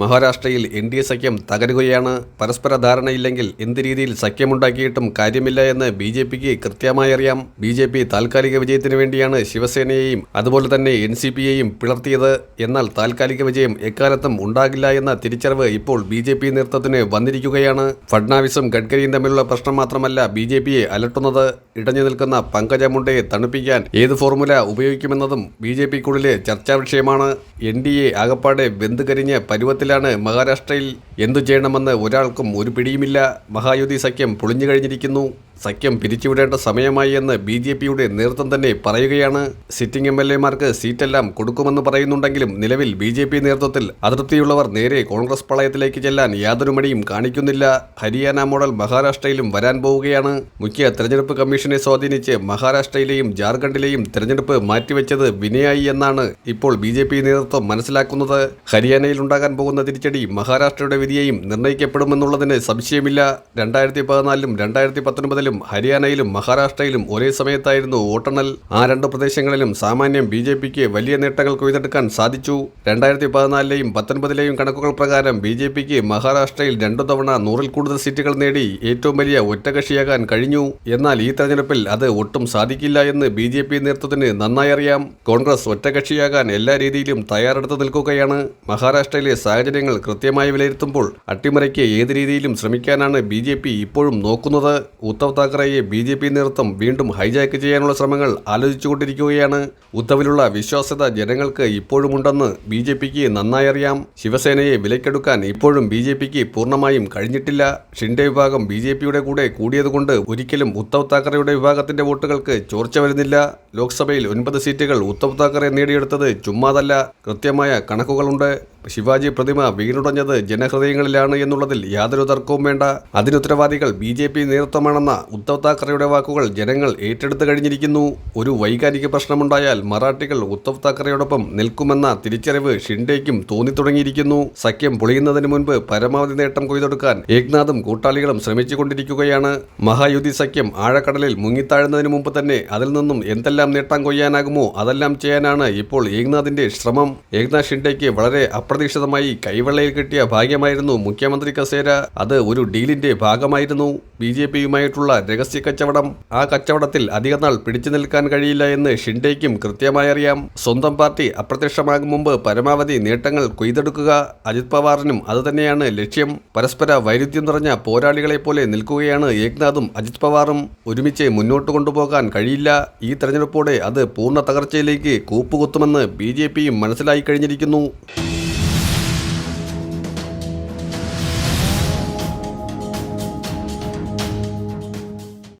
മഹാരാഷ്ട്രയിൽ N D A സഖ്യം തകരുകയാണ്. പരസ്പര ധാരണയില്ലെങ്കിൽ എന്ത് രീതിയിൽ സഖ്യമുണ്ടാക്കിയിട്ടും കാര്യമില്ല എന്ന് ബി ജെ പിക്ക് കൃത്യമായി അറിയാം. ബി ജെ പി താൽക്കാലിക വിജയത്തിന് വേണ്ടിയാണ് ശിവസേനയെയും അതുപോലെ തന്നെ എൻ സി പിയെയും പിളർത്തിയത്. എന്നാൽ താൽക്കാലിക വിജയം എക്കാലത്തും ഉണ്ടാകില്ല എന്ന തിരിച്ചറിവ് ഇപ്പോൾ ബി ജെ പി നേതൃത്വത്തിന് വന്നിരിക്കുകയാണ്. ഫഡ്നാവിസും ഗഡ്കരിയും തമ്മിലുള്ള പ്രശ്നം മാത്രമല്ല ബി ജെ പിയെ അലട്ടുന്നത്. ഇടഞ്ഞു നിൽക്കുന്ന പങ്കജ മുണ്ടയെ തണുപ്പിക്കാൻ ഏത് ഫോർമുല ഉപയോഗിക്കുമെന്നതും ബി ജെ പിക്കുള്ളിലെ ചർച്ചാ വിഷയമാണ്. എൻ ഡി എ ആകപ്പാടെ വെന്തുകരിഞ്ഞ പരുവത്തിലാണ് മഹാരാഷ്ട്രയിൽ എന്തു ചെയ്യണമെന്ന് ഒരാൾക്കും ഒരു പിടിയുമില്ല. മഹായുതി സഖ്യം പൊളിഞ്ഞു കഴിഞ്ഞിരിക്കുന്നു. സഖ്യം പിരിച്ചുവിടേണ്ട സമയമായി എന്ന് ബി ജെ പിയുടെ നേതൃത്വം തന്നെ പറയുകയാണ്. സിറ്റിംഗ് എം എൽ എമാർക്ക് സീറ്റെല്ലാം കൊടുക്കുമെന്ന് പറയുന്നുണ്ടെങ്കിലും നിലവിൽ ബി ജെ പി നേതൃത്വത്തിൽ അതൃപ്തിയുള്ളവർ നേരെ കോൺഗ്രസ് പാളയത്തിലേക്ക് ചെല്ലാൻ യാതൊരു മടിയും കാണിക്കുന്നില്ല. ഹരിയാന മോഡൽ മഹാരാഷ്ട്രയിലും വരാൻ പോവുകയാണ്. മുഖ്യ തെരഞ്ഞെടുപ്പ് കമ്മീഷനെ സ്വാധീനിച്ച് മഹാരാഷ്ട്രയിലെയും ജാർഖണ്ഡിലെയും തെരഞ്ഞെടുപ്പ് മാറ്റിവെച്ചത് വിനയായി എന്നാണ് ഇപ്പോൾ ബി ജെ പി നേതൃത്വം മനസ്സിലാക്കുന്നത്. ഹരിയാനയിൽ ഉണ്ടാകാൻ പോകുന്ന തിരിച്ചടി മഹാരാഷ്ട്രയുടെ വിധിയെയും നിർണയിക്കപ്പെടുമെന്നുള്ളതിന് സംശയമില്ല. രണ്ടായിരത്തി പതിനാലിലും രണ്ടായിരത്തി ഹരിയാനയിലും മഹാരാഷ്ട്രയിലും ഒരേ സമയത്തായിരുന്നു വോട്ടെണ്ണൽ. ആ രണ്ട് പ്രദേശങ്ങളിലും സാമാന്യം ബി ജെ പിക്ക് വലിയ നേട്ടങ്ങൾ കൊയ്തെടുക്കാൻ സാധിച്ചു. രണ്ടായിരത്തി പതിനാലിലെയും പത്തൊൻപതിലെയും കണക്കുകൾ പ്രകാരം ബി ജെ പിക്ക് മഹാരാഷ്ട്രയിൽ രണ്ടു തവണ നൂറിൽ കൂടുതൽ സീറ്റുകൾ നേടി ഏറ്റവും വലിയ ഒറ്റകക്ഷിയാകാൻ കഴിഞ്ഞു. എന്നാൽ ഈ തെരഞ്ഞെടുപ്പിൽ അത് ഒട്ടും സാധിക്കില്ല എന്ന് ബി ജെ പി നേതൃത്വത്തിന് നന്നായി അറിയാം. കോൺഗ്രസ് ഒറ്റകക്ഷിയാകാൻ എല്ലാ രീതിയിലും തയ്യാറെടുത്ത് നിൽക്കുകയാണ്. മഹാരാഷ്ട്രയിലെ സാഹചര്യങ്ങൾ കൃത്യമായി വിലയിരുത്തുമ്പോൾ അട്ടിമറിക്ക് ഏത് രീതിയിലും ശ്രമിക്കാനാണ് ബി ഇപ്പോഴും നോക്കുന്നത്. ഉദ്ധവ് താക്കറെയെ ബി ജെ പി നേതൃത്വം വീണ്ടും ഹൈജാക്ക് ചെയ്യാനുള്ള ശ്രമങ്ങൾ ആലോചിച്ചുകൊണ്ടിരിക്കുകയാണ്. ഉദ്ധവിലുള്ള വിശ്വാസ്യത ജനങ്ങൾക്ക് ഇപ്പോഴുമുണ്ടെന്ന് ബി ജെ പിക്ക് നന്നായി അറിയാം. ശിവസേനയെ വിലക്കെടുക്കാൻ ഇപ്പോഴും ബി ജെ പിക്ക് പൂർണമായും കഴിഞ്ഞിട്ടില്ല. ഷിൻഡെ വിഭാഗം ബി ജെ പിയുടെ കൂടെ കൂടിയതുകൊണ്ട് ഒരിക്കലും ഉദ്ധവ് താക്കറെയുടെ വിഭാഗത്തിന്റെ വോട്ടുകൾക്ക് ചോർച്ച വരുന്നില്ല. ലോക്സഭയിൽ ഒൻപത് സീറ്റുകൾ ഉദ്ധവ് താക്കറെ നേടിയെടുത്തത് ചുമ്മാതല്ല. കൃത്യമായ കണക്കുകളുണ്ട്. ശിവാജി പ്രതിമ വീണുടഞ്ഞത് ജനഹൃദയങ്ങളിലാണ് എന്നുള്ളതിൽ യാതൊരു തർക്കവും വേണ്ട. അതിനുത്തരവാദികൾ ബി ജെ പി നേതൃത്വമാണെന്ന ഉദ്ധവ് താക്കറെയുടെ വാക്കുകൾ ജനങ്ങൾ ഏറ്റെടുത്തു കഴിഞ്ഞിരിക്കുന്നു. ഒരു വൈകാരിക പ്രശ്നമുണ്ടായാൽ മറാഠികൾ ഉദ്ധവ് താക്കറെയോടൊപ്പം നിൽക്കുമെന്ന തിരിച്ചറിവ് ഷിൻഡേക്കും തോന്നിത്തുടങ്ങിയിരിക്കുന്നു. സഖ്യം പൊളിയുന്നതിന് മുൻപ് പരമാവധി നേട്ടം കൊയ്തെടുക്കാൻ ഏക്നാഥും കൂട്ടാളികളും ശ്രമിച്ചുകൊണ്ടിരിക്കുകയാണ്. മഹായുതി സഖ്യം ആഴക്കടലിൽ മുങ്ങിത്താഴുന്നതിന് മുമ്പ് തന്നെ അതിൽ നിന്നും എന്തെല്ലാം നേട്ടം കൊയ്യാനാകുമോ അതെല്ലാം ചെയ്യാനാണ് ഇപ്പോൾ ഏക്നാഥിന്റെ ശ്രമം. ഏക്നാഥ് ഷിൻഡേക്ക് വളരെ അപ്രതീക്ഷിതമായി കൈവെള്ളയിൽ കിട്ടിയ ഭാഗ്യമായിരുന്നു മുഖ്യമന്ത്രി കസേര. അത് ഒരു ഡീലിന്റെ ഭാഗമായിരുന്നു. ബി ജെ പിയുമായിട്ടുള്ള രഹസ്യ കച്ചവടം. ആ കച്ചവടത്തിൽ അധികനാൾ പിടിച്ചു നിൽക്കാൻ കഴിയില്ല എന്ന് ഷിൻഡേക്കും കൃത്യമായി അറിയാം സ്വന്തം പാർട്ടി അപ്രത്യക്ഷമാകും മുമ്പ് പരമാവധി നേട്ടങ്ങൾ കൊയ്തെടുക്കുക അജിത് പവാറിനും അതുതന്നെയാണ് ലക്ഷ്യം. പരസ്പര വൈരുദ്ധ്യം നിറഞ്ഞ പോരാളികളെ പോലെ നിൽക്കുകയാണ് ഏക്നാഥും അജിത് പവാറും. ഒരുമിച്ച് മുന്നോട്ട് കൊണ്ടുപോകാൻ കഴിയില്ല. ഈ തെരഞ്ഞെടുപ്പോടെ അത് പൂർണ തകർച്ചയിലേക്ക് കൂപ്പുകുത്തുമെന്ന് ബി ജെ പിയും മനസ്സിലായി കഴിഞ്ഞിരിക്കുന്നു.